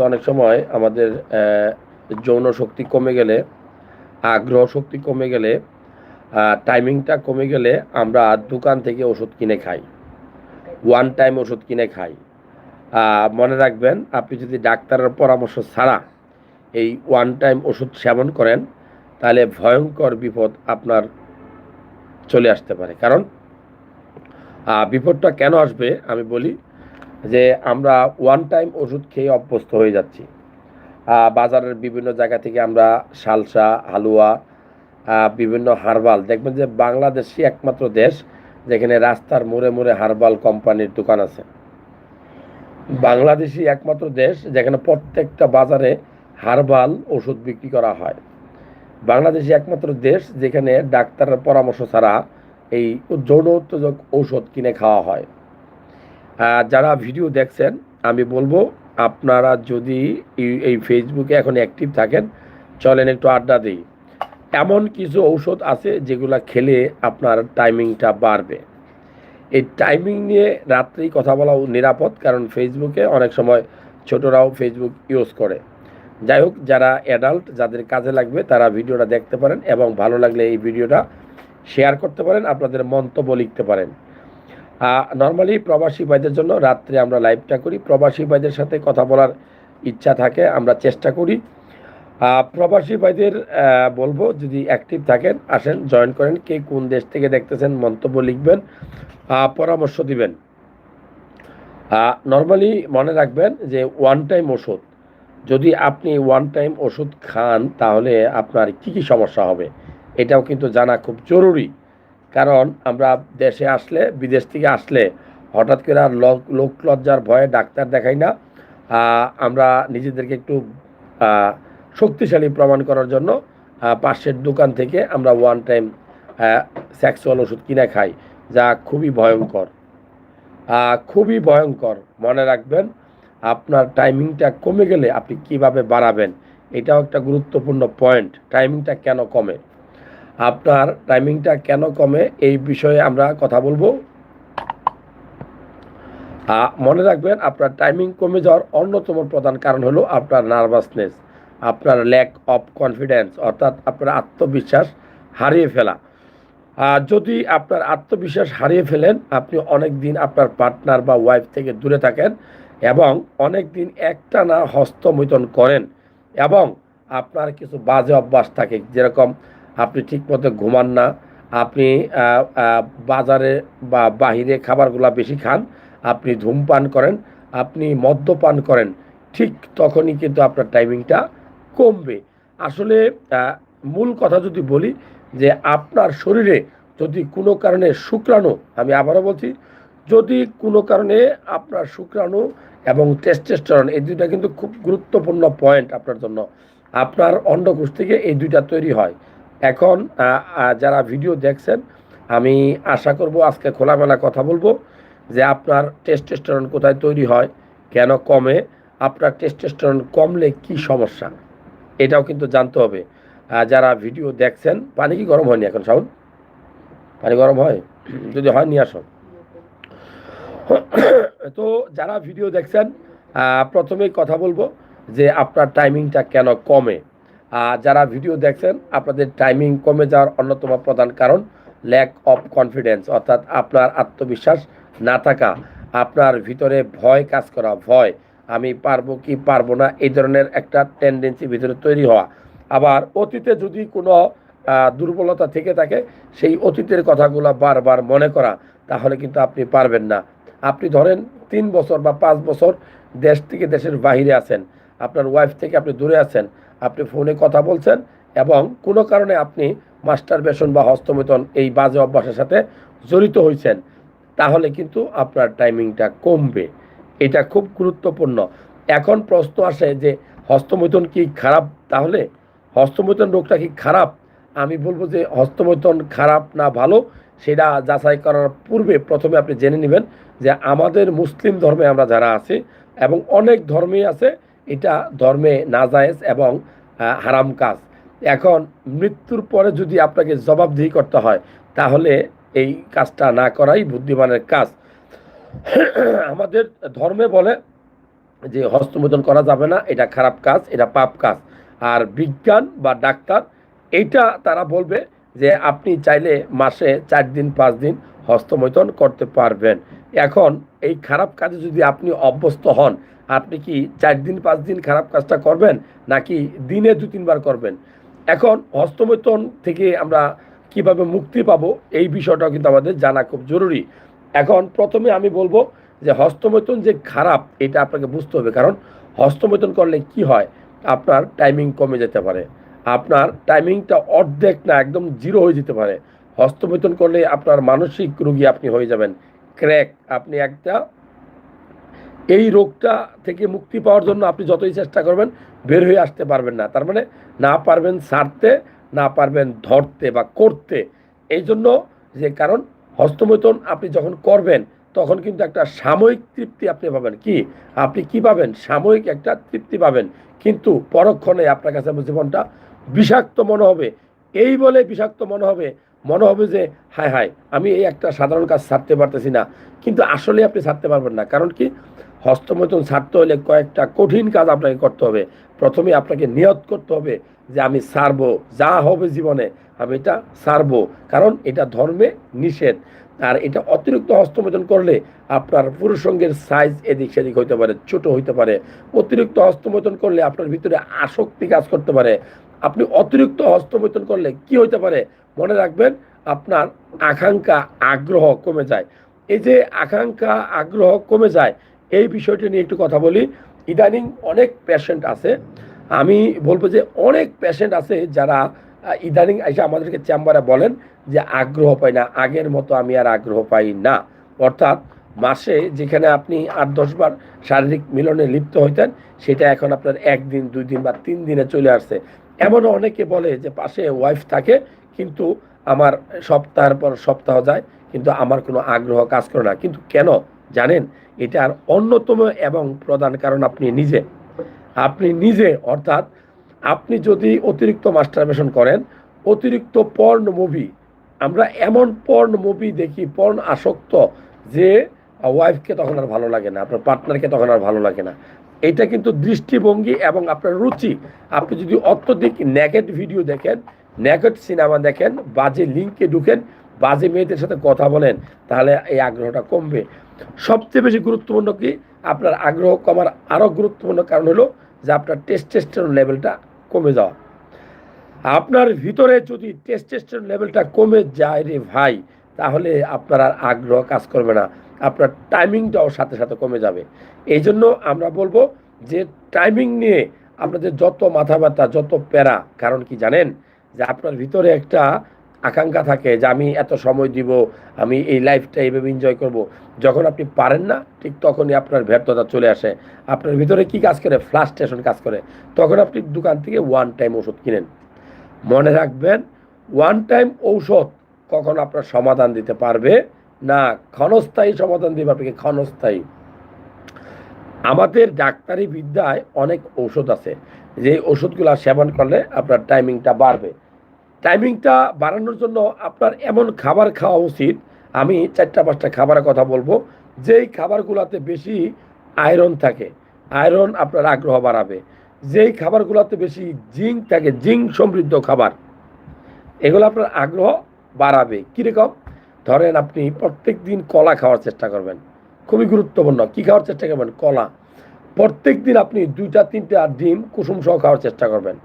কিন্তু অনেক সময় আমাদের যৌন শক্তি কমে গেলে, আগ্রহ শক্তি কমে গেলে টাইমিংটা কমে গেলে আমরা দোকান থেকে ওষুধ কিনে খাই। ওয়ান টাইম ওষুধ কিনে খাই। মনে রাখবেন, আপনি যদি ডাক্তারের পরামর্শ ছাড়া এই ওয়ান টাইম ওষুধ সেবন করেন, তাহলে ভয়ঙ্কর বিপদ আপনার চলে আসতে পারে। কারণ বিপদটা কেন আসবে আমি বলি যে আমরা ওয়ান টাইম ওষুধ খেয়ে অভ্যস্ত হয়ে যাচ্ছি। বাজারের বিভিন্ন জায়গা থেকে আমরা সালসা, হালুয়া বিভিন্ন হার্বাল, দেখবেন যে বাংলাদেশই একমাত্র দেশ যেখানে রাস্তার মোড়ে মোড়ে হার্বাল কোম্পানির দোকান আছে। বাংলাদেশই একমাত্র দেশ যেখানে প্রত্যেকটা বাজারে হার্বাল ওষুধ বিক্রি করা হয়। বাংলাদেশই একমাত্র দেশ যেখানে ডাক্তারের পরামর্শ ছাড়া এই যৌন উত্তেজক ঔষধ কিনে খাওয়া হয়। যারা ভিডিও দেখছেন, আমি বলব, আপনারা যদি এই- ফেসবুকে এখন অ্যাক্টিভ থাকেন, চলেন একটু আড্ডা দিই। এমন কিছু ঔষধ আছে যেগুলো খেলে আপনার টাইমিংটা বাড়বে। এই টাইমিং নিয়ে রাত্রেই কথা বলা নিরাপদ, কারণ ফেসবুকে অনেক সময় ছোটরাও ফেসবুক ইউজ করে। যাই হোক, যারা অ্যাডাল্ট যাদের কাজে লাগবে, তারা ভিডিওটা দেখতে পারেন এবং ভালো লাগলে এই ভিডিওটা শেয়ার করতে পারেন, আপনাদের মন্তব্য লিখতে পারেন। নর্মালি প্রবাসী ভাইদের জন্য রাত্রে আমরা লাইভটা করি। প্রবাসী ভাইদের সাথে কথা বলার ইচ্ছা থাকে, আমরা চেষ্টা করি। প্রবাসী ভাইদের বলব যদি অ্যাক্টিভ থাকেন, আসেন জয়েন করেন, কে কোন দেশ থেকে দেখতেছেন, মন্তব্য লিখবেন পরামর্শ দিবেন। নর্মালি মনে রাখবেন যে ওয়ান টাইম ওষুধ। যদি আপনি ওয়ান টাইম ওষুধ খান, তাহলে আপনার কি কি সমস্যা হবে? এটাও কিন্তু জানা খুব জরুরি। কারণ আমরা দেশে আসলে, বিদেশ থেকে আসলে হঠাৎ করে আর লোক লজ্জার ভয়ে ডাক্তার দেখাই না। আমরা নিজেদেরকে একটু শক্তিশালী প্রমাণ করার জন্য পাশের দোকান থেকে আমরা ওয়ান টাইম সেক্সুয়াল ওষুধ কিনে খাই, যা খুবই ভয়ঙ্কর। খুবই ভয়ঙ্কর। মনে রাখবেন, আপনার টাইমিংটা কমে গেলে আপনি কীভাবে বাড়াবেন, এটাও একটা গুরুত্বপূর্ণ পয়েন্ট টাইমিংটা কেন কমে? আপনার টাইমিংটা কেন কমে এই বিষয়ে আমরা কথা বলব। মনে রাখবেন আপনার টাইমিং কমে যাওয়ার অন্যতম প্রধান কারণ হলো আপনার নার্ভাসনেস আপনার ল্যাক অফ কনফিডেন্স অর্থাৎ আপনার আত্মবিশ্বাস হারিয়ে ফেলা। যদি আপনার আত্মবিশ্বাস হারিয়ে ফেলেন, আপনি অনেক দিন আপনার পার্টনার বা ওয়াইফ থেকে দূরে থাকেন এবং অনেক দিন একটানা হস্তমৈথন করেন এবং আপনার কিছু বাজে অভ্যাস থাকে, যেরকম আপনি ঠিকমতো ঘুমান না, আপনি বাজারে বা বাহিরে খাবারগুলো বেশি খান, আপনি ধূমপান করেন, আপনি মদ্যপান করেন, ঠিক তখনই কিন্তু আপনার টাইমিংটা কমবে। আসলে মূল কথা যদি বলি যে আপনার শরীরে যদি কোনো কারণে শুক্রাণু, আমি আবারও বলছি, যদি কোনো কারণে আপনার শুক্রাণু এবং টেস্টেস্টরন এই দুইটা কিন্তু খুব গুরুত্বপূর্ণ পয়েন্ট আপনার জন্য। আপনার অন্ডকোষ থেকে এই দুইটা তৈরি হয়। এখন যারা ভিডিও দেখছেন, আমি আশা করব আজকে খোলামেলা কথা বলব যে আপনার টেস্টেস্টরন কোথায় তৈরি হয়, কেন কমে, আপনার টেস্টেস্টরন কমলে কি সমস্যা, এটাও কিন্তু জানতে হবে। যারা ভিডিও দেখছেন, পানি কি গরম হয়নি এখন সাউন্ড পানি গরম হয়? যদি হয়, নিয়ে আসো। তো যারা ভিডিও দেখছেন প্রথমেই কথা বলব যে আপনার টাইমিংটা কেন কমে যারা ভিডিও দেখছেন, আপনাদের টাইমিং কমে যাওয়ার অন্যতম প্রধান কারণ ল্যাক অফ কনফিডেন্স অর্থাৎ আপনার আত্মবিশ্বাস না থাকা, আপনার ভিতরে ভয় কাজ করা, ভয়। আমি পারব কি পারব না, এই ধরনের একটা টেন্ডেন্সি ভিতরে তৈরি হওয়া। আবার অতীতে যদি কোনো দুর্বলতা থেকে থাকে, সেই অতীতের কথাগুলো বারবার মনে করা, তাহলে কিন্তু আপনি পারবেন না। আপনি ধরেন তিন বছর বা পাঁচ বছর দেশ থেকে দেশের বাইরে আছেন, আপনার ওয়াইফ থেকে আপনি দূরে আছেন আপনি ফোনে কথা বলছেন এবং কোনো কারণে আপনি মাস্টার বেসন বা হস্তমেতন এই বাজে অভ্যাসের সাথে জড়িত হয়েছেন তাহলে কিন্তু আপনার টাইমিংটা কমবে। এটা খুব গুরুত্বপূর্ণ। এখন প্রশ্ন আসে যে হস্তমৈথন কি খারাপ? তাহলে হস্তমৈথন রোগটা কি খারাপ? আমি বলব যে হস্তমৈথন খারাপ না ভালো, সেটা যাচাই করার পূর্বে প্রথমে আপনি জেনে নেবেন যে আমাদের মুসলিম ধর্মে আমরা যারা আছি এবং অনেক ধর্মেই আছে এটা ধর্মে নাজায়েজ এবং হারাম কাজ। এখন মৃত্যুর পরে যদি আপনাকে জবাবদিহি করতে হয়, তাহলে এই কাজটা না করাই বুদ্ধিমানের কাজ। আমাদের ধর্মে বলে যে হস্তমোদন করা যাবে না, এটা খারাপ কাজ, এটা পাপ কাজ। আর বিজ্ঞান বা ডাক্তার এইটা তারা বলবে যে আপনি চাইলে মাসে চার দিন, পাঁচ দিন হস্তমৈথন করতে পারবেন। এখন এই খারাপ কাজে যদি আপনি অভ্যস্ত হন আপনি কি চার দিন, পাঁচ দিন খারাপ কাজটা করবেন, নাকি দিনে দু, তিনবার করবেন? এখন হস্তমৈথন থেকে আমরা কীভাবে মুক্তি পাবো, এই বিষয়টাও কিন্তু আমাদের জানা খুব জরুরি। এখন প্রথমে আমি বলব যে হস্তমৈথুন যে খারাপ, এটা আপনাকে বুঝতে হবে। কারণ হস্তমৈথুন করলে কি হয়? আপনার টাইমিং কমে যেতে পারে। আপনার টাইমিংটা অর্ধেক না, একদম জিরো হয়ে যেতে পারে। হস্তমৈথুন করলে আপনার মানসিক রোগী আপনি হয়ে যাবেন। ক্র্যাক আপনি একটা এই রোগটা থেকে মুক্তি পাওয়ার জন্য আপনি যতই চেষ্টা করবেন, বের হয়ে আসতে পারবেন না। তার মানে না পারবেন ছাড়তে না পারবেন ধরতে বা করতে। এই জন্য যে কারণ, হস্তমৈথুন আপনি যখন করবেন, তখন কিন্তু একটা সাময়িক তৃপ্তি আপনি পাবেন। কি? আপনি কি পাবেন? সাময়িক একটা তৃপ্তি পাবেন। কিন্তু পরক্ষণে আপনার কাছে জীবনটা বিষাক্ত মনে হবে। এই বলে বিষাক্ত মনে হবে মনে হবে যে, হায় হায়, আমি এই একটা সাধারণ কাজ ছাড়তে পারতেছি না। কিন্তু আসলে আপনি ছাড়তে পারবেন না। কারণ কি? হস্তমৈথুন ছাড়তে হলে কয়েকটা কঠিন কাজ আপনাকে করতে হবে। প্রথমে আপনাকে নিয়ত করতে হবে যে আমি সারবো, যা হবে জীবনে আমি এটা সারবো। কারণ এটা ধর্মে নিষেধ। আর এটা অতিরিক্ত হস্তমোচন করলে আপনার পুরুষঙ্গের সাইজ এদিক সেদিক হইতে পারে, ছোট হইতে পারে। অতিরিক্ত হস্তমোচন করলে আপনার ভিতরে আসক্তি কাজ করতে পারে। আপনি অতিরিক্ত হস্তমোচন করলে কি হইতে পারে? মনে রাখবেন, আপনার আকাঙ্ক্ষা, আগ্রহ কমে যায়। এই যে আকাঙ্ক্ষা, আগ্রহ কমে যায় এই বিষয়টি নিয়ে একটু কথা বলি। ইদানিং অনেক পেশেন্ট আছে। আমি বলব যে অনেক পেশেন্ট আছে যারা ইদানিং এসে আমাদেরকে চেম্বারে বলেন যে আগ্রহ পাই না, আগের মতো আমি আর আগ্রহ পাই না। অর্থাৎ মাসে যেখানে আপনি আট দশবার শারীরিক মিলনে লিপ্ত হইতেন, সেটা এখন আপনার একদিন, দুই দিন বা তিন দিনে চলে আসছে। এমনও অনেকে বলে যে পাশে ওয়াইফ থাকে, কিন্তু আমার সপ্তাহের পর সপ্তাহ যায়, কিন্তু আমার কোনো আগ্রহ কাজ করে না। কিন্তু কেন? জানেন এটার অন্যতম এবং প্রধান কারণ আপনি নিজে। আপনি নিজে, অর্থাৎ আপনি যদি অতিরিক্ত মাস্টারবেশন করেন, অতিরিক্ত পর্ন মুভি আমরা এমন পর্ন মুভি দেখি পর্ন আসক্ত, যে ওয়াইফকে তখন আর ভালো লাগে না, আপনার পার্টনারকে তখন আর ভালো লাগে না। এটা কিন্তু দৃষ্টিভঙ্গি এবং আপনার রুচি। আপনি যদি অত্যধিক নেগেট ভিডিও দেখেন নেগেট সিনেমা দেখেন, বাজে লিঙ্কে ঢুকেন, বাজে মেয়েদের সাথে কথা বলেন, তাহলে এই আগ্রহটা কমবে। সবচেয়ে বেশি গুরুত্বপূর্ণ কি? আপনার আগ্রহ কমার আরও গুরুত্বপূর্ণ কারণ হলো যে আপনার টেস্টেস্টের লেভেলটা কমে যাওয়া। আপনার ভিতরে যদি টেস্টেস্টের লেভেলটা কমে যায় রে ভাই, তাহলে আপনার আর আগ্রহ কাজ করবে না। আপনার টাইমিংটাও সাথে সাথে কমে যাবে। এই জন্য আমরা বলব যে টাইমিং নিয়ে আপনাদের যত মাথা ব্যথা যত প্যারা, কারণ কি জানেন? যে আপনার ভিতরে একটা আকাঙ্ক্ষা থাকে যে আমি এত সময় দিব, আমি এই লাইফটা এইভাবে এনজয় করব। যখন আপনি পারেন না, ঠিক তখনই আপনার ব্যর্থতা চলে আসে। আপনার ভিতরে কি কাজ করে? ফ্লাস্ট্রেশন কাজ করে। তখন আপনি দোকান থেকে ওয়ান টাইম ওষুধ কিনেন। মনে রাখবেন ওয়ান টাইম ঔষধ কখন আপনার সমাধান দিতে পারবে? না, ক্ষণস্থায়ী সমাধান দিবে আপনাকে, ক্ষণস্থায়ী। আমাদের ডাক্তারি বিদ্যায় অনেক ঔষধ আছে। যে ওষুধগুলো সেবন করলে আপনার টাইমিংটা বাড়বে। টাইমিংটা বাড়ানোর জন্য আপনার এমন খাবার খাওয়া উচিত। আমি চারটা, পাঁচটা খাবারের কথা বলব। যেই খাবারগুলোতে বেশি আয়রন থাকে, আয়রন আপনার আগ্রহ বাড়াবে। যেই খাবারগুলোতে বেশি জিঙ্ক থাকে, জিঙ্ক সমৃদ্ধ খাবার, এগুলো আপনার আগ্রহ বাড়াবে। কীরকম? ধরেন আপনি প্রত্যেক দিন কলা খাওয়ার চেষ্টা করবেন। খুবই গুরুত্বপূর্ণ। কী খাওয়ার চেষ্টা করবেন? কলা। প্রত্যেক দিন আপনি দুইটা, তিনটা ডিম কুসুম সহ খাওয়ার চেষ্টা করবেন।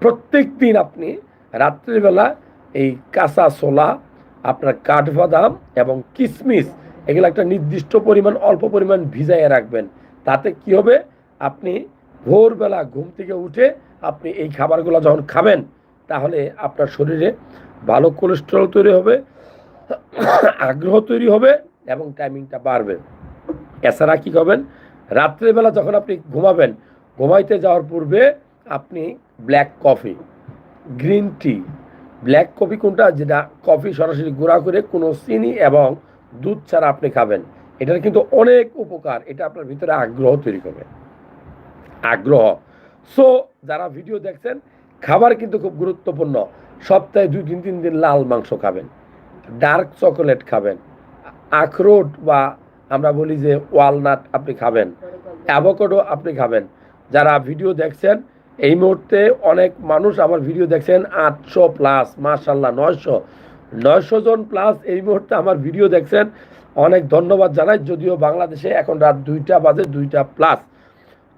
প্রত্যেক দিন আপনি রাত্রিবেলা এই কাঁচা ছোলা, আপনার কাঠবাদাম এবং কিশমিশ এগুলো একটা নির্দিষ্ট পরিমাণ, অল্প পরিমাণ ভিজাইয়ে রাখবেন। তাতে কি হবে? আপনি ভোরবেলা ঘুম থেকে উঠে আপনি এই খাবারগুলো যখন খাবেন, তাহলে আপনার শরীরে ভালো কোলেস্ট্রল তৈরি হবে, আগ্রহ তৈরি হবে এবং টাইমিংটা বাড়বে। এছাড়া কী করবেন? রাত্রেবেলা যখন আপনি ঘুমাবেন, ঘুমাইতে যাওয়ার পূর্বে আপনি black coffee green tea. Black coffee কোনটা? যেটা কফি সরাসরি গুঁড়া করে কোনো চিনি এবং দুধ ছাড়া আপনি খাবেন। এটার কিন্তু অনেক উপকার। এটা আপনার ভিতরে আগ্রহ তৈরি করবে। আগ্রহ। সো যারা ভিডিও দেখছেন, খাবার কিন্তু খুব গুরুত্বপূর্ণ। সপ্তাহে দুই তিন তিন দিন লাল মাংস খাবেন। ডার্ক চকোলেট খাবেন। আখরোট বা আমরা বলি যে ওয়ালনাট আপনি খাবেন। অ্যাভোকাডো আপনি খাবেন। যারা ভিডিও দেখছেন এই মুহূর্তে অনেক মানুষ আমার ভিডিও দেখছেন আটশো প্লাস মার্শাল্লাহ নয়শো। নয়শো জন প্লাস এই মুহূর্তে আমার ভিডিও দেখছেন। অনেক ধন্যবাদ জানাই, যদিও বাংলাদেশে এখন রাত দুইটা বাজে, দুইটা প্লাস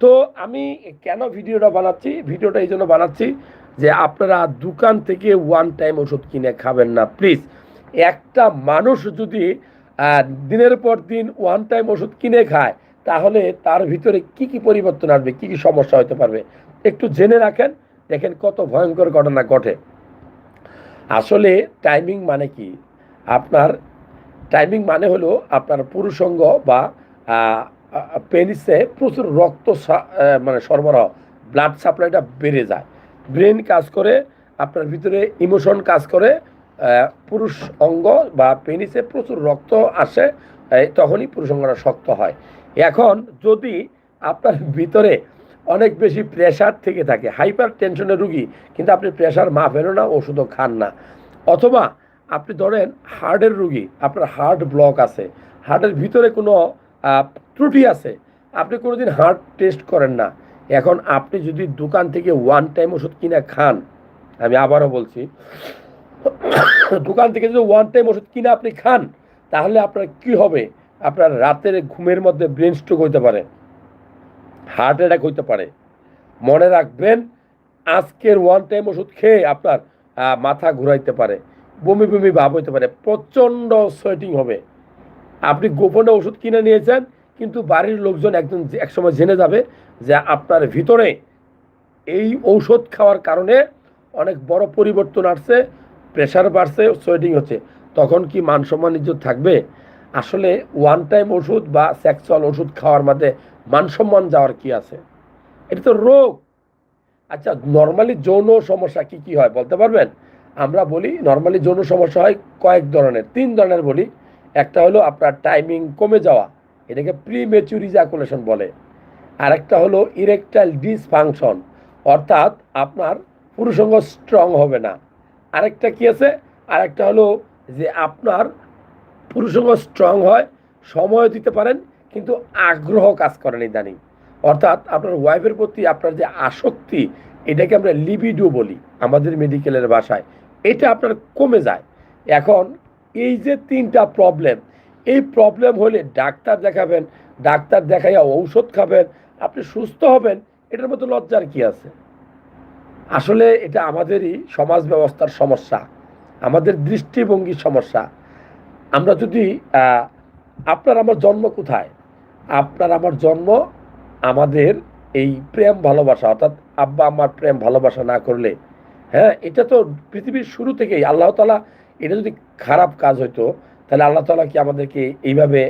তো আমি কেন ভিডিওটা বানাচ্ছি? ভিডিওটা এই জন্য বানাচ্ছি যে আপনারা দোকান থেকে ওয়ান টাইম ওষুধ কিনে খাবেন না প্লিজ একটা মানুষ যদি দিনের পর দিন ওয়ান টাইম ওষুধ কিনে খায়, তাহলে তার ভিতরে কি কি পরিবর্তন আসবে? কি কি সমস্যা হতে পারবে? একটু জেনে রাখেন, দেখেন কত ভয়ঙ্কর ঘটনা ঘটে। আসলে টাইমিং মানে কি? আপনার টাইমিং মানে হলো আপনার পুরুষঙ্গ বা পেনিসে প্রচুর রক্ত মানে সরবরাহ ব্লাড সাপ্লাইটা বেড়ে যায়। ব্রেন কাজ করে, আপনার ভিতরে ইমোশন কাজ করে পুরুষ অঙ্গ বা পেনিসে প্রচুর রক্ত আসে তখনই পুরুষ অঙ্গটা শক্ত হয়। এখন যদি আপনার ভিতরে অনেক বেশি প্রেশার থেকে থাকে। হাইপার টেনশনের রুগী কিন্তু আপনি প্রেশার মাপেনও না, ওষুধও খান না। অথবা আপনি ধরেন হার্টের রুগী, আপনার হার্ট ব্লক আছে হার্টের ভিতরে কোনো ত্রুটি আছে, আপনি কোনোদিন হার্ট টেস্ট করেন না। এখন আপনি যদি দোকান থেকে ওয়ান টাইম ওষুধ কিনে খান, আমি আবারও বলছি, দোকান থেকে যদি ওয়ান টাইম ওষুধ কিনে আপনি খান, তাহলে আপনার কি হবে? আপনার রাতের ঘুমের মধ্যে ব্রেন স্ট্রোক হইতে পারে। হার্ট অ্যাটাক হইতে পারে। মনে রাখবেন, আজকের ওয়ান টাইম ওষুধ খেয়ে আপনার মাথা ঘুরাইতে পারে, বমি বমি ভাব হইতে পারে, প্রচণ্ড সোয়েটিং হবে। আপনি গোপনে ওষুধ কিনে নিয়েছেন, কিন্তু বাড়ির লোকজন একজন একসময় জেনে যাবে যে আপনার ভিতরে এই ঔষধ খাওয়ার কারণে অনেক বড় পরিবর্তন আসছে প্রেশার বাড়ছে সোয়েটিং হচ্ছে। তখন কি মান সম্মান ইজ্জত থাকবে? আসলে ওয়ান টাইম ওষুধ বা সেক্সুয়াল ওষুধ খাওয়ার মধ্যে মান সম্মান যাওয়ার কি আছে? এটা তো রোগ। আচ্ছা নর্মালি যৌন সমস্যা কি কি হয় বলতে পারবেন? আমরা বলি নর্মালি যৌন সমস্যা হয় কয়েক ধরনের, তিন ধরনের বলি। একটা হলো আপনার টাইমিং কমে যাওয়া, এটাকে প্রি মেচুর ইজাকুলেশন বলে। আরেকটা হলো ইরেকটাইল ডিসফাংশন অর্থাৎ আপনার পুরুষঙ্গ স্ট্রং হবে না। আরেকটা কি আছে? আরেকটা হলো যে আপনার পুরুষঙ্গ স্ট্রং হয়, সময় দিতে পারেন কিন্তু আগ্রহ কাজ করেন ইদানিং। অর্থাৎ আপনার ওয়াইফের প্রতি আপনার যে আসক্তি, এটাকে আমরা লিবিডো বলি আমাদের মেডিকেলের ভাষায়। এটা আপনার কমে যায়। এখন এই যে তিনটা প্রবলেম এই প্রবলেম হলে ডাক্তার দেখাবেন, ডাক্তার দেখাইয়া ঔষধ খাবেন, আপনি সুস্থ হবেন, এটার মধ্যে লজ্জার কি আছে? আসলে এটা আমাদেরই সমাজ ব্যবস্থার সমস্যা, আমাদের দৃষ্টিভঙ্গির সমস্যা। আমরা যদি আপনার আমার জন্ম কোথায়? আপনার আমার জন্ম, আমাদের এই প্রেম ভালোবাসা, অর্থাৎ আব্বা আমার প্রেম ভালোবাসা না করলে। হ্যাঁ এটা তো পৃথিবীর শুরু থেকেই। আল্লাহ তালা এটা যদি খারাপ কাজ হতো তাহলে আল্লাহ তালা কি আমাদেরকে এইভাবে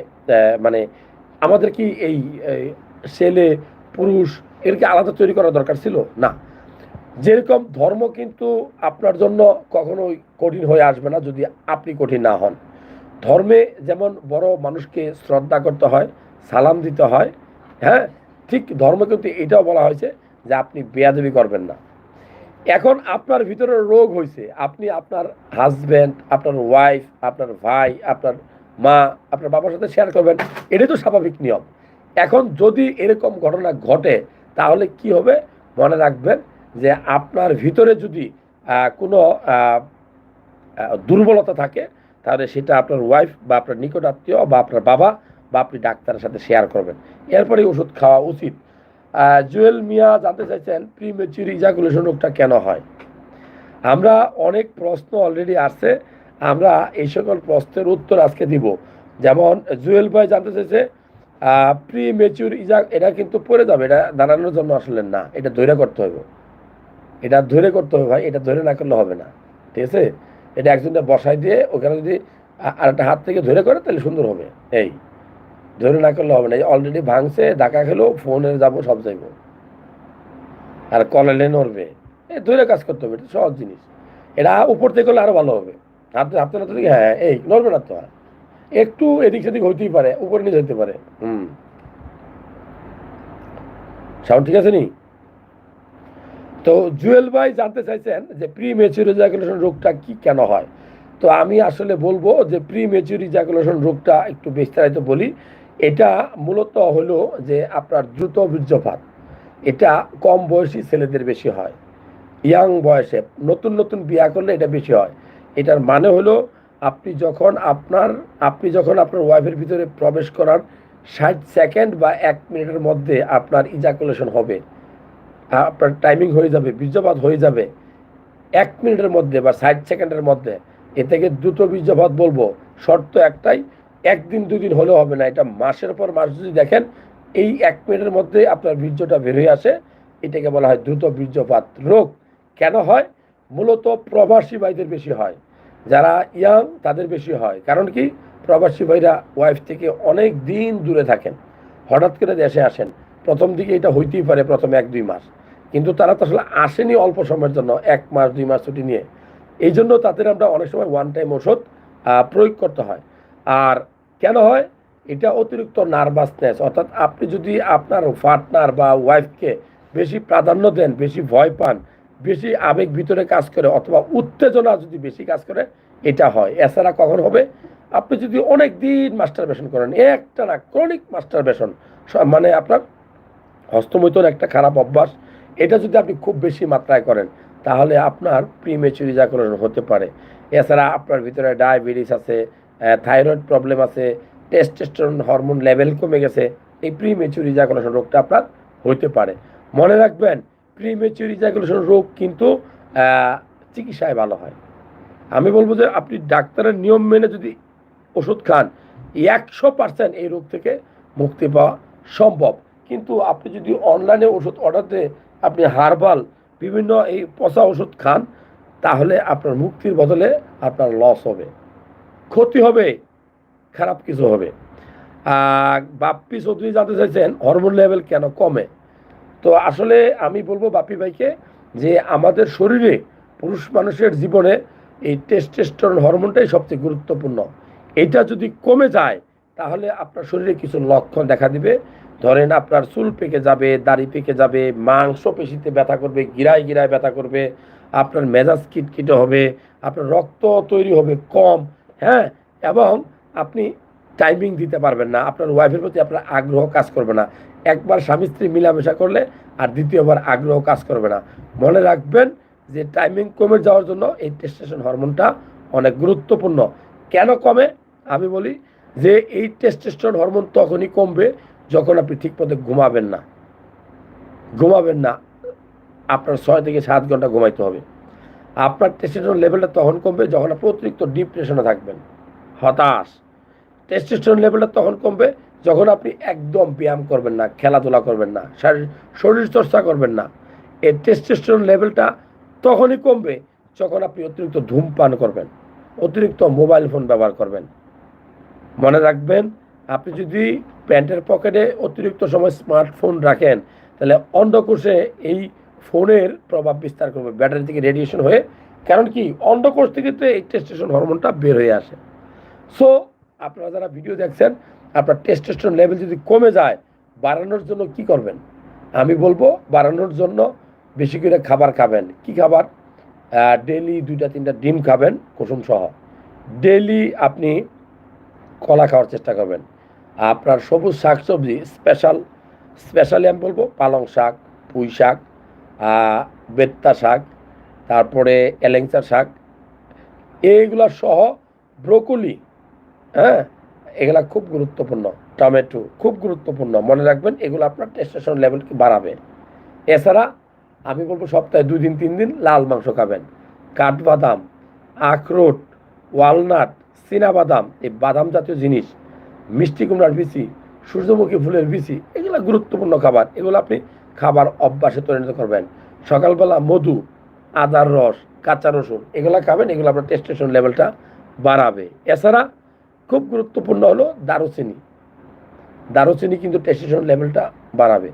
মানে আমাদের কি এই এই ছেলে, পুরুষ এরকে আলাদা তৈরি করা দরকার ছিল? না। যেরকম ধর্ম কিন্তু আপনার জন্য কখনোই কঠিন হয়ে আসবে না যদি আপনি কঠিন না হন। ধর্মে যেমন বড় মানুষকে শ্রদ্ধা করতে হয় সালাম দিতে হয় হ্যাঁ? ঠিক ধর্ম কিন্তু এটাও বলা হয়েছে যে আপনি বেয়াদবি করবেন না। এখন আপনার ভিতরে রোগ হয়েছে আপনি আপনার হাজব্যান্ড আপনার ওয়াইফ আপনার ভাই, আপনার মা, আপনার বাবার সাথে শেয়ার করবেন, এটাই তো স্বাভাবিক নিয়ম। এখন যদি এরকম ঘটনা ঘটে, তাহলে কি হবে? মনে রাখবেন যে আপনার ভিতরে যদি কোনো দুর্বলতা থাকে, তাহলে সেটা আপনার ওয়াইফ বা আপনার নিকট আত্মীয় বা আপনার বাবা বা আপনি ডাক্তারের সাথে শেয়ার করবেন। এরপরে ওষুধ খাওয়া উচিত। জুয়েল মিয়া জানতে চাইছেন প্রিমেচুর ইজাকুলেশন রোগটা কেন হয়? আমরা অনেক প্রশ্ন অলরেডি আসছে। আমরা এই সকল প্রশ্নের উত্তর আজকে দিব। যেমন, জুয়েল ভাই জানতে চাইছে প্রি ইজা এটা কিন্তু পড়ে যাবে, এটা দাঁড়ানোর জন্য আসলে না। এটা ধৈর্য করতে হবে। এটা ধরে করতে হবে ভাই, এটা ধরে না করলে হবে না। ঠিক আছে? এটা একজনটা বসাই দিয়ে ওখানে যদি আর একটা হাত থেকে ধরে করে, তাহলে সুন্দর হবে। এই। ধরে না করলে হবে না। অলরেডি ভাঙছে, ধাক্কা খেলো ফোনে যাব, সব যাইবো। আর কলেলে নড়বে। এই ধরে কাজ করতে হবে, এটা সহজ জিনিস। এটা উপর থেকে করলে আরও ভালো হবে। হাতে হাতে না হ্যাঁ এই নড়বে না তো আর। একটু এদিক সেদিক হইতেই পারে, উপরে নিচে হইতে পারে। হুম। সাউন্ড ঠিক আছে নি? তো জুয়েল ভাই জানতে চাইছেন যে প্রি মেচুর ইজাকুলেশন রোগটা কি কেন হয়? তো আমি আসলে বলব যে প্রি মেচুর ইজাকুলেশন রোগটা একটু বিস্তারিত বলি। এটা মূলত হলো যে আপনার দ্রুত বীর্যপাত। এটা কম বয়সী ছেলেদের বেশি হয়। ইয়াং বয়সে নতুন নতুন বিয়া করলে এটা বেশি হয়। এটার মানে হলো আপনি যখন আপনার, আপনি যখন আপনার ওয়াইফের ভিতরে প্রবেশ করার ষাট সেকেন্ড বা এক মিনিটের মধ্যে আপনার ইজাকুলেশন হবে, আপনার টাইমিং হয়ে যাবে, বীর্যপাত হয়ে যাবে, এক মিনিটের মধ্যে বা ষাট সেকেন্ডের মধ্যে, এ থেকে দ্রুত বীর্যপাত বলব। শর্ত একটাই একদিন দুদিন হলেও হবে না, এটা মাসের পর মাস যদি দেখেন, এই এক মিনিটের মধ্যে আপনার বীর্যটা বের হয়ে আসে, এটাকে বলা হয় দ্রুত বীর্যপাত রোগ। কেন হয়? মূলত প্রবাসী ভাইদের বেশি হয়। যারা ইয়াং, তাদের বেশি হয়। কারণ কি? প্রবাসী ভাইরা ওয়াইফ থেকে অনেক দিন দূরে থাকেন। হঠাৎ করে দেশে আসেন। প্রথম দিকে এটা হইতেই পারে প্রথম এক, দুই মাস। কিন্তু তারা তো আসলে আসেনি অল্প সময়ের জন্য, এক মাস, দুই মাস ছুটি নিয়ে। এই জন্য তাদের আমরা অনেক সময় ওয়ান টাইম ওষুধ প্রয়োগ করতে হয়। আর কেন হয়? এটা অতিরিক্ত নার্ভাসনেস অর্থাৎ আপনি যদি আপনার পার্টনার বা ওয়াইফকে বেশি প্রাধান্য দেন, বেশি ভয় পান, বেশি আবেগ ভিতরে কাজ করে, অথবা উত্তেজনা যদি বেশি কাজ করে, এটা হয়। এছাড়া কখন হবে? আপনি যদি অনেক দিন মাস্টার বেশন করেন একটা না ক্রনিক মাস্টার বেশন মানে আপনার হস্তমৈথন একটা খারাপ অভ্যাস, এটা যদি আপনি খুব বেশি মাত্রায় করেন, তাহলে আপনার প্রিমেচুর ইজাকুলেশন হতে পারে। এছাড়া আপনার ভিতরে ডায়াবেটিস আছে থাইরয়েড প্রবলেম আছে টেস্টোস্টেরন হরমোন লেভেল কমে গেছে, এই প্রিমেচুর ইজাকুলেশন রোগটা আপনার হতে পারে। মনে রাখবেন প্রিমেচুর ইজাকুলেশন রোগ কিন্তু চিকিৎসায় ভালো হয়। আমি বলব যে আপনি ডাক্তারের নিয়ম মেনে যদি ওষুধ খান, একশো পার্সেন্ট এই রোগ থেকে মুক্তি পাওয়া সম্ভব। কিন্তু আপনি যদি অনলাইনে ওষুধ অর্ডার দিয়ে আপনি হার্বাল, বিভিন্ন এই পচা ওষুধ খান, তাহলে আপনার মুক্তির বদলে আপনার লস হবে। ক্ষতি হবে, খারাপ কিছু হবে। বাপ্পি চৌধুরী জানতে চাইছেন হরমোন লেভেল কেন কমে? তো আসলে আমি বলব বাপ্পি ভাইকে যে আমাদের শরীরে পুরুষ মানুষের জীবনে এই টেস্টেস্টরন হরমোনটাই সবচেয়ে গুরুত্বপূর্ণ। এটা যদি কমে যায়, তাহলে আপনার শরীরে কিছু লক্ষণ দেখা দিবে। ধরেন আপনার চুল পেকে যাবে, দাড়ি পেকে যাবে মাংস পেশিতে ব্যথা করবে, গিরায় গিরায় ব্যথা করবে, আপনার মেজাজ কিটকিটে হবে, আপনার রক্ত তৈরি হবে কম হ্যাঁ এবং আপনি টাইমিং দিতে পারবেন না। আপনার ওয়াইফের প্রতি আপনার আগ্রহ কাজ করবে না। একবার স্বামী স্ত্রী মিলামেশা করলে আর দ্বিতীয়বার আগ্রহ কাজ করবে না। মনে রাখবেন যে টাইমিং কমে যাওয়ার জন্য এই টেস্টেশন হরমোনটা অনেক গুরুত্বপূর্ণ। কেন কমে? আমি বলি যে এই টেস্টেস্টন হরমোন তখনই কমবে যখন আপনি ঠিক পথে ঘুমাবেন না। ঘুমাবেন না। আপনার ছয় থেকে সাত ঘণ্টা ঘুমাইতে হবে। আপনার টেস্টেস্টন লেভেলটা তখন কমবে যখন আপনি অতিরিক্ত ডিপ্রেশনে থাকবেন। হতাশ। টেস্টেস্টন লেভেলটা তখন কমবে যখন আপনি একদম ব্যায়াম করবেন না, খেলাধুলা করবেন না শারীর চর্চা করবেন না। এই টেস্টেস্টন লেভেলটা তখনই কমবে যখন আপনি অতিরিক্ত ধূমপান করবেন, অতিরিক্ত মোবাইল ফোন ব্যবহার করবেন। মনে রাখবেন, আপনি যদি প্যান্টের পকেটে অতিরিক্ত সময় স্মার্টফোন রাখেন, তাহলে অন্ডকোষে এই ফোনের প্রভাব বিস্তার করবে, ব্যাটারি থেকে রেডিয়েশন হয়ে, কারণ কি? অন্ডকোষ থেকে তো এই টেস্টেশন হরমোনটা বের হয়ে আসে। সো আপনারা যারা ভিডিও দেখছেন, আপনার টেস্টেস্টন লেভেল যদি কমে যায়, বাড়ানোর জন্য কি করবেন? আমি বলব, বাড়ানোর জন্য বেশি করে খাবার খাবেন। কি খাবার? ডেলি দুইটা, তিনটা ডিম খাবেন, কুসুম সহ। ডেলি আপনি কলা খাওয়ার চেষ্টা করবেন। আপনার সবুজ শাক সবজি স্পেশাল স্পেশালি আমি বলব পালং শাক, পুঁই শাক বেত্তা শাক, তারপরে এলেংচা শাক, এইগুলা সহ ব্রোকলি হ্যাঁ এগুলা খুব গুরুত্বপূর্ণ, টমেটো খুব গুরুত্বপূর্ণ, মনে রাখবেন এগুলো আপনার টেস্টেশন লেভেলকে বাড়াবে। এছাড়া আমি বলব সপ্তাহে দুই দিন, তিন দিন লাল মাংস খাবেন। কাঠবাদাম, আখরোট, ওয়ালনাট বাদাম এই বাদাম জাতীয় জিনিস, মিষ্টি কুমড়ার বিচি, সূর্যমুখী ফুলের বিচি, এগুলো গুরুত্বপূর্ণ খাবার। এগুলো আপনি খাবার অভ্যাসে পরিণত করবেন। সকালবেলা মধু আদার রস কাঁচা রসুন এগুলো খাবেন এগুলো আপনার টেস্টেশন লেভেলটা বাড়াবে। এছাড়া খুব গুরুত্বপূর্ণ হলো দারুচিনি। দারুচিনি কিন্তু টেস্টেশন লেভেলটা বাড়াবে।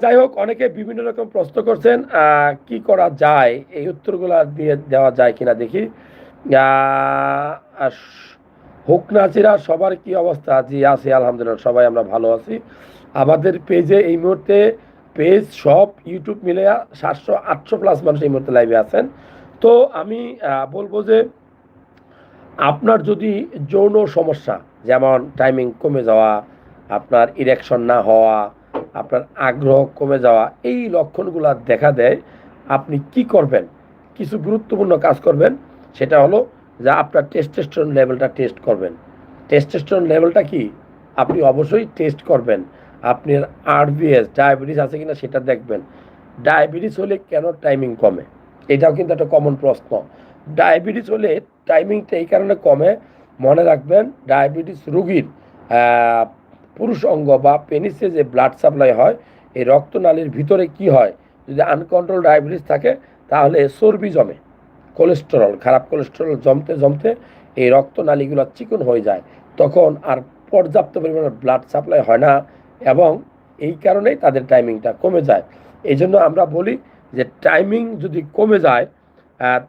যাই হোক অনেকে বিভিন্ন রকম প্রশ্ন করছেন কি করা যায়? এই উত্তরগুলো দিয়ে দেওয়া যায় কিনা দেখি। আহ, আর স- হোক নাচিরা সবার কি অবস্থা? জি আছি আলহামদুলিল্লাহ সবাই আমরা ভালো আছি। আমাদের পেজে এই মুহূর্তে পেজ সব ইউটিউব মিলে সাতশো, আটশো প্লাস মানুষ এই মুহূর্তে লাইভে আছেন। তো আমি বলব যে আপনার যদি যৌন সমস্যা, যেমন টাইমিং কমে যাওয়া, আপনার ইরেকশন না হওয়া, আপনার আগ্রহ কমে যাওয়া, এই লক্ষণগুলো দেখা দেয়, আপনি কি করবেন? কিছু গুরুত্বপূর্ণ কাজ করবেন, সেটা হলো যে আপনার টেস্টেস্টন লেভেলটা টেস্ট করবেন। টেস্টেস্টন লেভেলটা কি? আপনি অবশ্যই টেস্ট করবেন। আপনার আরবিএস ডায়াবেটিস আছে কিনা সেটা দেখবেন। ডায়াবেটিস হলে কেন টাইমিং কমে? এটাও কিন্তু একটা কমন প্রশ্ন। ডায়াবেটিস হলে টাইমিংটা এই কারণে কমে, মনে রাখবেন ডায়াবেটিস রুগীর পুরুষ অঙ্গ বা পেনিসে যে ব্লাড সাপ্লাই হয়, এই রক্তনালীর ভিতরে কি হয়? যদি আনকন্ট্রোল ডায়াবেটিস থাকে, তাহলে চর্বি জমে। কোলেস্টেরল খারাপ কোলেস্টেরল জমতে জমতে এই রক্তনালীগুলো চিকন হয়ে যায়। তখন আর পর্যাপ্ত পরিমাণে ব্লাড সাপ্লাই হয় না। এবং এই কারণেই তাদের টাইমিংটা কমে যায়। এই জন্য আমরা বলি যে টাইমিং যদি কমে যায়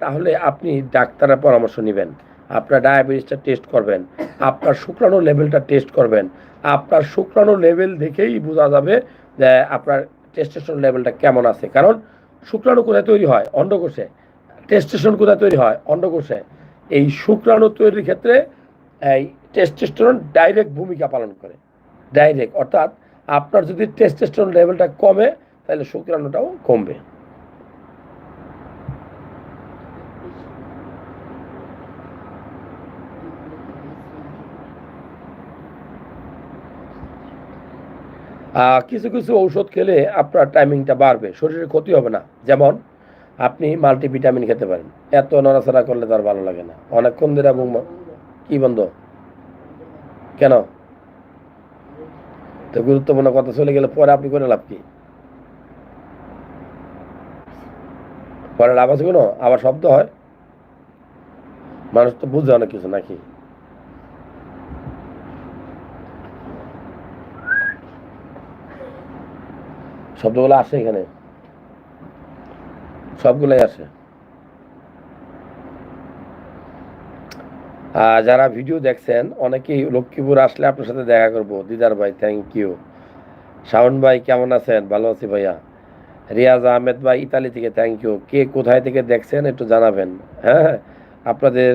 তাহলে আপনি ডাক্তারের পরামর্শ নেবেন। আপনার ডায়াবেটিসটা টেস্ট করবেন, আপনার শুক্রাণু লেভেলটা টেস্ট করবেন। আপনার শুক্রাণু লেভেল দেখেই বোঝা যাবে যে আপনার টেস্টেশন লেভেলটা কেমন আছে। কারণ শুক্রাণু কোথায় তৈরি হয়? অন্ডকোষে। টেস্টেশন কোথায় তৈরি হয়? অন্ডকোষে। এই শুক্রাণু তৈরির ক্ষেত্রে এই টেস্টেস্টোরন ডাইরেক্ট ভূমিকা পালন করে। ডাইরেক্ট অর্থাৎ আপনার যদি টেস্টেস্টোরন লেভেলটা কমে, তাহলে শুক্রাণুটাও কমবে। কিছু কিছু ঔষধ খেলে আপনার টাইমিংটা বাড়বে। শরীরে ক্ষতি হবে না। যেমন, আপনি মাল্টিভিটামিন খেতে পারেন। এত নড়াচড়া করলে তার ভালো লাগে না। অনেকক্ষণ ধরে এবং কি বন্ধ? কেন? তো গুরুত্বপূর্ণ কথা চলে গেলে পরে আপনি করে লাভ কি? পরে লাভ আছে কোনো? আবার শব্দ হয়? মানুষ তো বুঝে অনেক কিছু নাকি? শব্দগুলো আসে এখানে। সবগুলাই আসে আর যারা ভিডিও দেখছেন, অনেকেই লক্ষ্মীপুর আসলে আপনার সাথে দেখা করব। দিদার ভাই থ্যাংক ইউ শাওন ভাই, কেমন আছেন? ভালো আছি ভাইয়া। রিয়াজ আহমেদ ভাই, ইতালি থেকে থ্যাংক ইউ কে কোথায় থেকে দেখছেন একটু জানাবেন। হ্যাঁ আপনাদের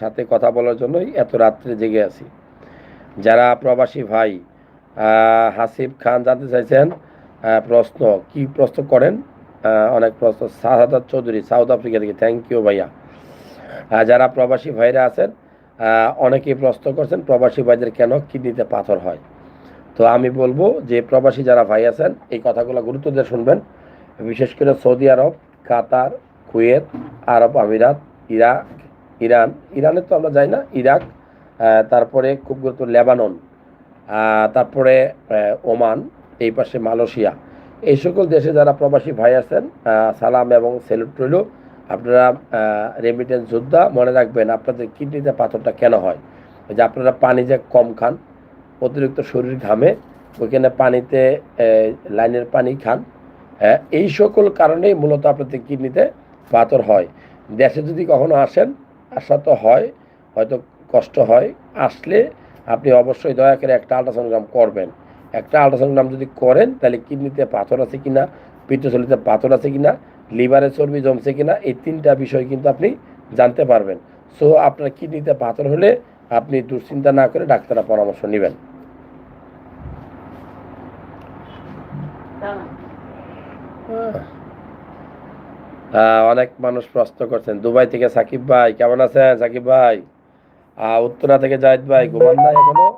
সাথে কথা বলার জন্যই এত রাত্রে জেগে আছি। যারা প্রবাসী ভাই হাসিব খান, জানতে চাইছেন প্রশ্ন, কি প্রশ্ন করেন? অনেক প্রশ্ন। সাহাদাত চৌধুরী, সাউথ আফ্রিকা থেকে থ্যাংক ইউ ভাইয়া। যারা প্রবাসী ভাইরা আছেন অনেকেই প্রশ্ন করছেন, প্রবাসী ভাইদের কেন কিডনিতে পাথর হয়? তো আমি বলব যে প্রবাসী যারা ভাই আছেন, এই কথাগুলো গুরুত্ব দিয়ে শুনবেন। বিশেষ করে সৌদি আরব, কাতার, কুয়েত, আরব আমিরাত, ইরাক, ইরান। ইরানে তো আমরা যাই না, ইরাক তারপরে খুব গুরুত্ব লেবানন তারপরে ওমান, এই পাশে মালয়েশিয়া। এই সকল দেশে যারা প্রবাসী ভাই আছেন সালাম এবং সেলুট রইল। আপনারা রেমিটেন্স যোদ্ধা মনে রাখবেন আপনাদের কিডনিতে পাথরটা কেন হয়? ওই যে আপনারা পানি যে কম খান অতিরিক্ত শরীর ঘামে ওইখানে পানিতে লাইনের পানি খান হ্যাঁ, এই সকল কারণেই মূলত আপনাদের কিডনিতে পাথর হয়। দেশে যদি কখনো আসেন আসা তো হয় হয়তো কষ্ট হয় আসলে আপনি অবশ্যই দয়া করে একটা আল্ট্রাসোনোগ্রাম করবেন। একটা আল্ট্রাসোনোগ্রাম যদি করেন তাহলে কিডনিতে পাথর আছে কিনা পিত্তথলিতে পাথর আছে কিনা লিভারে চর্বি জমছে কিনা, এই তিনটা বিষয় কিন্তু আপনি জানতে পারবেন। সো, আপনার কিডনিতে পাথর হলে আপনি দুশ্চিন্তা না করে ডাক্তারের পরামর্শ নেবেন। অনেক মানুষ প্রশ্ন করছেন, দুবাই থেকে সাকিব ভাই, কেমন আছেন সাকিব ভাই? উত্তরা থেকে জাহিদ ভাই, ঘুমান নাই এখনও?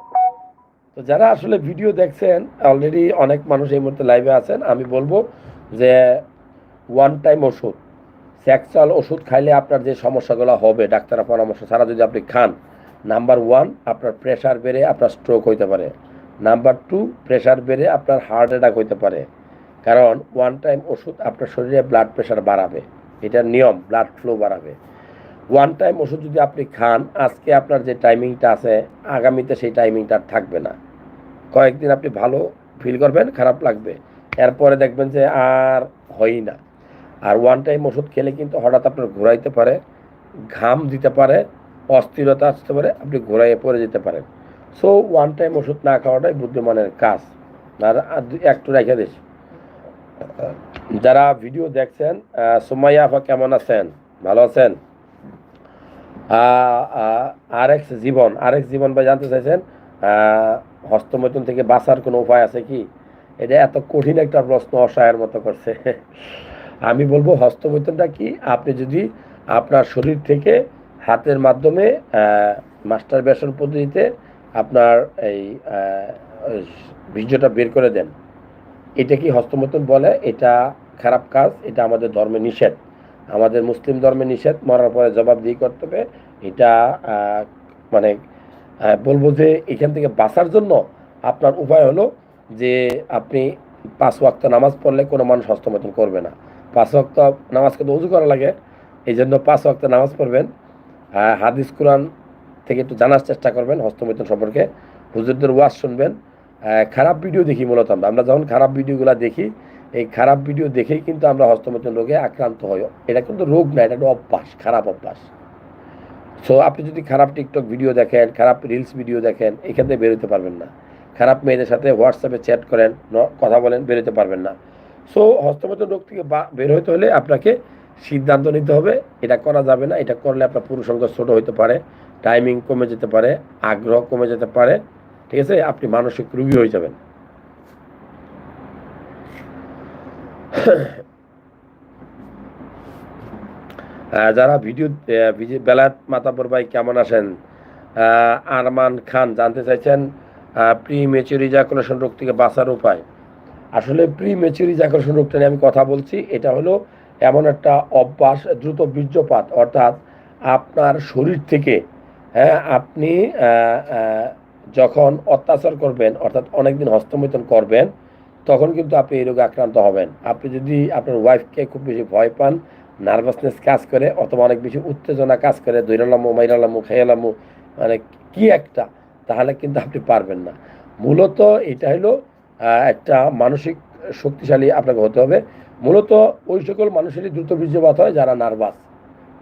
তো যারা আসলে ভিডিও দেখছেন অলরেডি অনেক মানুষ এই মুহূর্তে লাইভে আছেন। আমি বলব যে ওয়ান টাইম ওষুধ। সেক্সুয়াল ওষুধ খাইলে আপনার যে সমস্যাগুলো হবে, ডাক্তারের পরামর্শ ছাড়া যদি আপনি খান নাম্বার ওয়ান আপনার প্রেশার বেড়ে আপনার স্ট্রোক হইতে পারে। নাম্বার টু প্রেশার বেড়ে আপনার হার্ট অ্যাটাক হইতে পারে। কারণ ওয়ান টাইম ওষুধ আপনার শরীরে ব্লাড প্রেশার বাড়াবে। এটা নিয়ম ব্লাড ফ্লো বাড়াবে। ওয়ান টাইম ওষুধ যদি আপনি খান, আজকে আপনার যে টাইমিংটা আছে, আগামীতে সেই টাইমিংটা আর থাকবে না। কয়েকদিন আপনি ভালো ফিল করবেন, খারাপ লাগবে। এরপরে দেখবেন যে আর হয়ই না। আর ওয়ান টাইম ওষুধ খেলে কিন্তু হঠাৎ আপনার ঘোরাইতে পারে ঘাম দিতে পারে অস্থিরতা আসতে পারে আপনি ঘোরাইয়ে পড়ে যেতে পারেন। সো ওয়ান টাইম ওষুধ না খাওয়াটাই বুদ্ধিমানের কাজ। আর একটু রেখে দিস। যারা ভিডিও দেখছেন সুমাইয়া আপা কেমন আছেন? ভালো আছেন? আর এক্স জীবন আর এক্স জীবন ভাই জানতে চাইছেন আহ, হস্তমৈথুন থেকে বাঁচার কোনো উপায় আছে কি? এটা এত কঠিন একটা প্রশ্ন অসহায়ের মতো করছে। আমি বলব হস্তমৈথুনটা কি? আপনি যদি আপনার শরীর থেকে হাতের মাধ্যমে মাস্টার বেসন পদ্ধতিতে আপনার এই বীর্যটা বের করে দেন। এটা কি হস্তমৈথুন বলে? এটা খারাপ কাজ, এটা আমাদের ধর্মে নিষেধ। আমাদের মুসলিম ধর্মে নিষেধ, মরার পরে জবাবদিহি করতে হবে। এটা মানে বলব যে এখান থেকে বাঁচার জন্য আপনার উপায় হলো যে আপনি পাঁচ ওয়াক্ত নামাজ পড়লে কোনো মানুষ হস্তমৈথুন করবে না। পাঁচ ওয়াক্ত নামাজ কিন্তু উজু করা লাগে এই জন্য পাঁচ ওয়াক্ত নামাজ পড়বেন। হাদিস, কোরআন থেকে একটু জানার চেষ্টা করবেন হস্তমৈথুন সম্পর্কে। হুজুরদের ওয়াজ শুনবেন। খারাপ ভিডিও দেখি মূলত আমরা। আমরা যখন খারাপ ভিডিওগুলো দেখি, এই খারাপ ভিডিও দেখেই কিন্তু আমরা হস্তমৈথুন রোগে আক্রান্ত হই। এটা কিন্তু রোগ না, এটা একটা অভ্যাস, খারাপ অভ্যাস। সো আপনি যদি খারাপ টিকটক ভিডিও দেখেন, খারাপ রিলস ভিডিও দেখেন, এখান থেকে বেরোতে পারবেন না। খারাপ মেয়েদের সাথে হোয়াটসঅ্যাপে চ্যাট করেন কথা বলেন বেরোতে পারবেন না। সো হস্তমৈথুন রোগ থেকে বের হতে হলে আপনাকে সিদ্ধান্ত নিতে হবে, এটা করা যাবে না, এটা করলে আপনার পুরুষ অঙ্গ ছোট হতে পারে টাইমিং কমে যেতে পারে, আগ্রহ কমে যেতে পারে, ঠিক আছে? আপনি মানসিক রোগী হয়ে যাবেন। যারা ভিডিও বেলায়েত মাতাবর ভাই কেমন আছেন? আরমান খান জানতে চাইছেন প্রি মেচুর ইজাকুলেশন রোগ থেকে বাঁচার উপায়। আসলে প্রি মেচুর ইজাকুলেশন রোগটা নিয়ে আমি কথা বলছি, এটা হলো এমন একটা অভ্যাস, দ্রুত বীর্যপাত, অর্থাৎ আপনার শরীর থেকে হ্যাঁ আপনি যখন অত্যাচার করবেন, অর্থাৎ অনেকদিন হস্তমৈথুন করবেন, তখন কিন্তু আপনি এই রোগে আক্রান্ত হবেন। আপনি যদি আপনার ওয়াইফকে খুব বেশি ভয় পান নার্ভাসনেস কাজ করে, অথবা অনেক বেশি উত্তেজনা কাজ করে দৈরালামু মাইরালামু খেয়ালামু মানে কি একটা, তাহলে কিন্তু আপনি পারবেন না। মূলত এটা হলো একটা মানসিক শক্তিশালী আপনাকে হতে হবে। মূলত ওই সকল মানুষেরই দ্রুত বীর্যপাত হয় যারা নার্ভাস।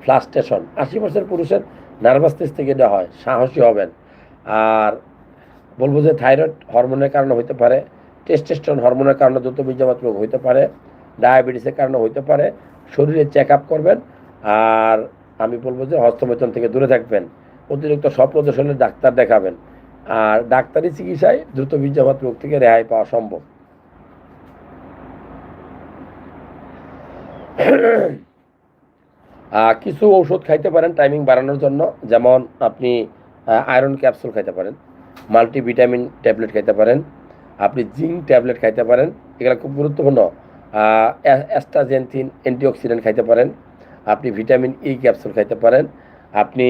ফ্লাস্টেশন। আশি পার্সেন্ট পুরুষের নার্ভাসনেস থেকে এটা হয়। সাহসী হবেন। আর বলব যে থাইরয়েড হরমোনের কারণে হতে পারে টেস্টেস্টন হরমোনের কারণে দ্রুত বীর্যপাত রোগ হতে পারে, ডায়াবেটিসের কারণে হতে পারে, শরীরে চেক আপ করবেন, আর আমি বলব যে হস্তমৈথুন থেকে দূরে থাকবেন, অতিরিক্ত হলে ডাক্তার দেখাবেন। আর ডাক্তারি চিকিৎসায় দ্রুত বীর্যপাত রোগ থেকে রেহাই পাওয়া সম্ভব। কিছু ঔষধ খাইতে পারেন টাইমিং বাড়ানোর জন্য। যেমন আপনি আয়রন ক্যাপসুল খাইতে পারেন মাল্টিভিটামিন ট্যাবলেট খাইতে পারেন, আপনি জিঙ্ক ট্যাবলেট খাইতে পারেন, এগুলো খুব গুরুত্বপূর্ণ। অ্যাস্টাজেনথিন অ্যান্টিঅক্সিডেন্ট খাইতে পারেন, আপনি ভিটামিন ই ক্যাপসুল খাইতে পারেন, আপনি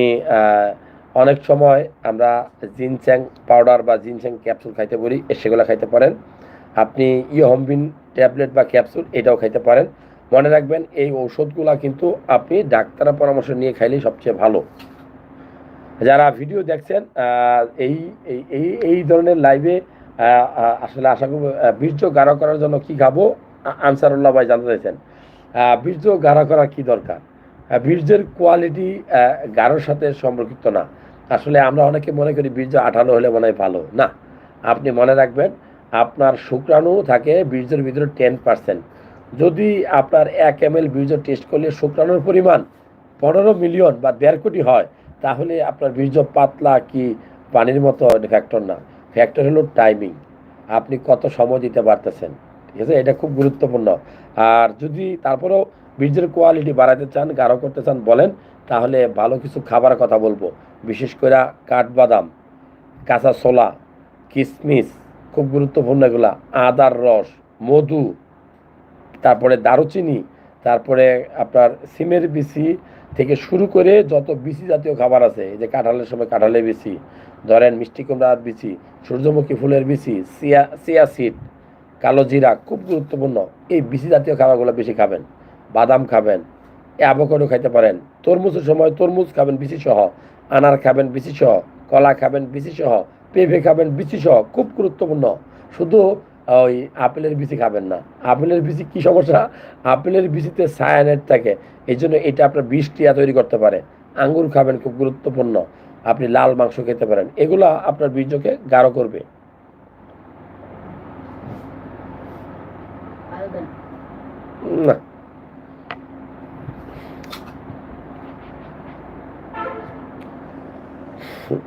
অনেক সময় আমরা জিনচ্যাং পাউডার বা জিনচ্যাং ক্যাপসুল খাইতে এ সেগুলো খাইতে পারেন। আপনি ইহম্বিন ট্যাবলেট বা ক্যাপসুল এটাও খাইতে পারেন। মনে রাখবেন, এই ঔষধগুলা কিন্তু আপনি ডাক্তারের পরামর্শ নিয়ে খাইলেই সবচেয়ে ভালো। যারা ভিডিও দেখছেন এই, এই- এই ধরনের লাইভে আসলে আশা করব বীর্য গাঢ় করার জন্য কি খাব? আনসারুল্লাহ ভাই জানতে চাইছেন। বীর্য গাঢ় করা কি দরকার? বীর্যের কোয়ালিটি গাঢ়র সাথে সম্পর্কিত না। আসলে আমরা অনেকে মনে করি বীর্য আঠালো হলে মনে হয় ভালো। না, আপনি মনে রাখবেন, আপনার শুক্রাণু থাকে বীর্যের ভিতরে টেন পার্সেন্ট যদি আপনার এক এম এল বীর্য টেস্ট করলে শুক্রাণুর পরিমাণ পনেরো মিলিয়ন বা দেড় কোটি হয়, তাহলে আপনার বীর্য পাতলা কি পানির মতো ফ্যাক্টর না। ফ্যাক্টর হলো টাইমিং আপনি কত সময় দিতে পারতেছেন। ঠিক আছে? এটা খুব গুরুত্বপূর্ণ। আর যদি তারপরেও বীর্যের কোয়ালিটি বাড়াতে চান, গাঢ় করতে চান বলেন, তাহলে ভালো কিছু খাবার কথা বলব। বিশেষ করে কাঠবাদাম, কাঁচা ছোলা কিশমিশ খুব গুরুত্বপূর্ণ এগুলা, আদার রস, মধু, তারপরে দারুচিনি, তারপরে আপনার সিমের বিচি থেকে শুরু করে যত বিচি জাতীয় খাবার আছে যে কাঁঠালের সময় কাঁঠালের বিচি, ধরেন মিষ্টি কুমড়ার বিচি, সূর্যমুখী ফুলের বিচি, সিয়া সিয়া সিড, কালো জিরা, খুব গুরুত্বপূর্ণ, এই বিচি জাতীয় খাবারগুলো বেশি খাবেন। বাদাম খাবেন অ্যাভোকাডো খাইতে পারেন তরমুজের সময় তরমুজ খাবেন বিচি সহ আনার খাবেন বিচি সহ কলা খাবেন বিচি সহ পেঁপে খাবেন বিচি সহ খুব গুরুত্বপূর্ণ। শুধু ওই আপেলের বিচি খাবেন না। আপেলের বিচি কি সমস্যা? আপেলের বিচিতে সায়ানাইড থাকে এই জন্য এটা আপনার বিষ ক্রিয়া তৈরি করতে পারে। আঙ্গুর খাবেন খুব গুরুত্বপূর্ণ। আপনি লাল মাংস খেতে পারেন। এগুলো আপনার বীর্যকে গাঢ় করবে। না। Cool.